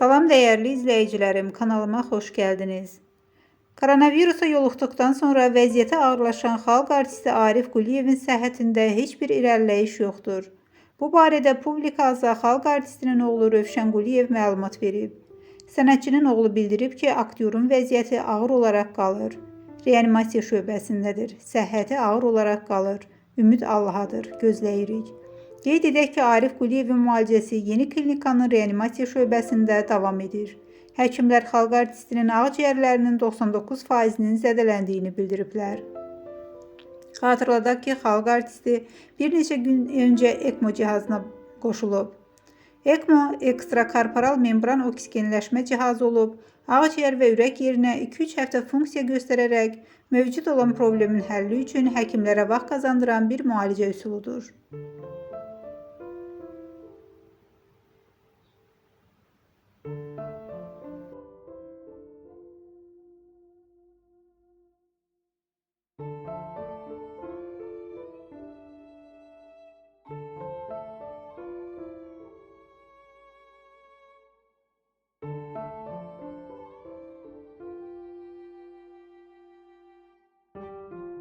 Salam değerli izleyicilerim, kanalıma hoş geldiniz. Koronavirusa yoluxduqdan sonra vəziyyəti ağırlaşan xalq artisti Arif Quliyevin səhhətində heç bir irəliləyiş yoxdur. Bu barədə Publikaza xalq artistinin oğlu Rövşən Quliyev məlumat verib. Sənətçinin oğlu bildirib ki, aktyorun vəziyyəti ağır olaraq qalır. Reanimasiya şöbəsindədir. Səhhəti ağır olaraq qalır. Ümid Allahadır. Gözləyirik. Qeyd edək ki, Arif Quliyevin müalicəsi Yeni Klinikanın reanimasiya şöbəsində davam edir. Həkimlər xalq artistinin ağciyərlərinin 99%-nin zədələndiyini bildiriblər. Xatırladaq ki, xalq artisti bir neçə gün öncə ECMO cihazına qoşulub. ECMO ekstrakorporal membran oksigenləşmə cihazı olub, ağciyər və ürək yerinə 2-3 həftə funksiya göstərərək mövcud olan problemin həlli üçün həkimlərə vaxt qazandıran bir müalicə üsuludur.